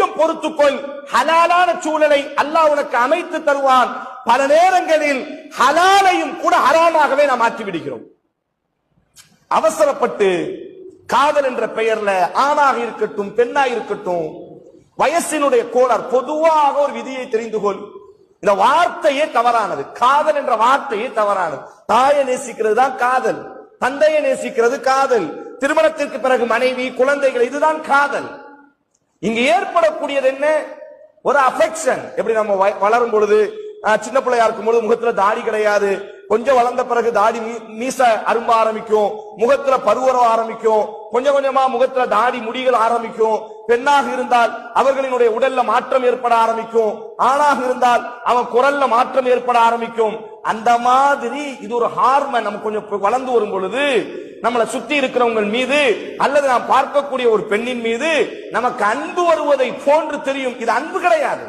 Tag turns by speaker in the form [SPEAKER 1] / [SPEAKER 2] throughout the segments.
[SPEAKER 1] கொஞ்சம் பொறுத்துக்கொள். ஹலாலான சூழலை அல்லாஹ் உனக்கு அமைத்து தருவான். பல நேரங்களில் ஹலாலையும் கூட ஹராமாகவே நாம் மாற்றி விடுகிறோம் அவசரப்பட்டு காதல் என்ற பெயர்ல ஆணாக இருக்கட்டும் பெண்ணாக இருக்கட்டும் வயசினுடைய கோளார் பொதுவாக ஒரு விதியை தெரிந்து கொள். இந்த வார்த்தையே தவறானது. காதல் என்ற வார்த்தையே தவறானது. தாயை நேசிக்கிறது தான் காதல். தந்தையை நேசிக்கிறது காதல். திருமணத்திற்கு பிறகு மனைவி குழந்தைகள் இதுதான் காதல். இங்கு ஏற்படக்கூடியது என்ன? ஒரு அஃபெக்ஷன் எப்படி நம்ம வ- வளரும் பொழுது சின்ன பிள்ளையா இருக்கும் பொழுது முகத்துல தாடி கிடையாது. கொஞ்சம் வளர்ந்த பிறகு தாடி மீ- மீச அரும்ப ஆரம்பிக்கும். முகத்துல பருவரம் ஆரம்பிக்கும். கொஞ்சம் கொஞ்சமா முகத்துல தாடி முடிகள் ஆரம்பிக்கும். பெண்ணாக இருந்தால் அவர்களினுடைய உடல்ல மாற்றம் ஏற்பட ஆரம்பிக்கும். ஆணாக இருந்தால் அவன் குரல்ல மாற்றம் ஏற்பட ஆரம்பிக்கும். அந்த மாதிரி இது ஒரு ஹார்மன் நம்ம கொஞ்சம் வளர்ந்து வரும் பொழுது நம்மளை சுத்தி இருக்கிறவங்க மீது அல்லது நாம் பார்க்கக்கூடிய ஒரு பெண்ணின் மீது நமக்கு அன்பு வருவதை போன்று தெரியும். இது அன்பு கிடையாது.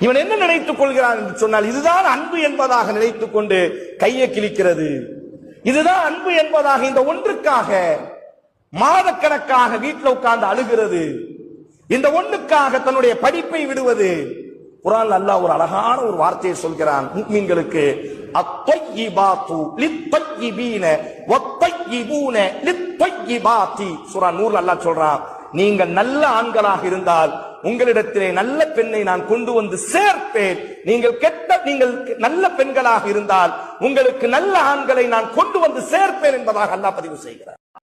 [SPEAKER 1] இவன் என்ன நினைத்துக் கொள்கிறான் என்று சொன்னால் இதுதான் அன்பு என்பதாக நினைத்துக் கொண்டு கையை கிழிக்கிறது. இதுதான் அன்பு என்பதாக இந்த ஒன்றுக்காக மாதக்கணக்காக வீட்டில் உட்கார்ந்து அழுகிறது. இந்த ஒன்றுக்காக தன்னுடைய படிப்பை விடுவது. குரான் அல்லாஹ் ஒரு அழகான ஒரு வார்த்தையை சொல்கிறான் முக்மீன்களுக்கு அத்தொய்யிபாத்து லித்தொய்யிபீன ஒத்தொய்யிபூன லித்தொய்யிபாத்தி சூரா நூறு அல்லாஹ் சொல்றான் நீங்கள் நல்ல ஆண்களாக இருந்தால் உங்களிடத்திலே நல்ல பெண்ணை நான் கொண்டு வந்து சேர்ப்பேன். நீங்கள் கெட்ட நீங்கள் நல்ல பெண்களாக இருந்தால் உங்களுக்கு நல்ல ஆண்களை நான் கொண்டு வந்து சேர்ப்பேன் என்பதாக அல்லாஹ் பதிவு செய்கிறார்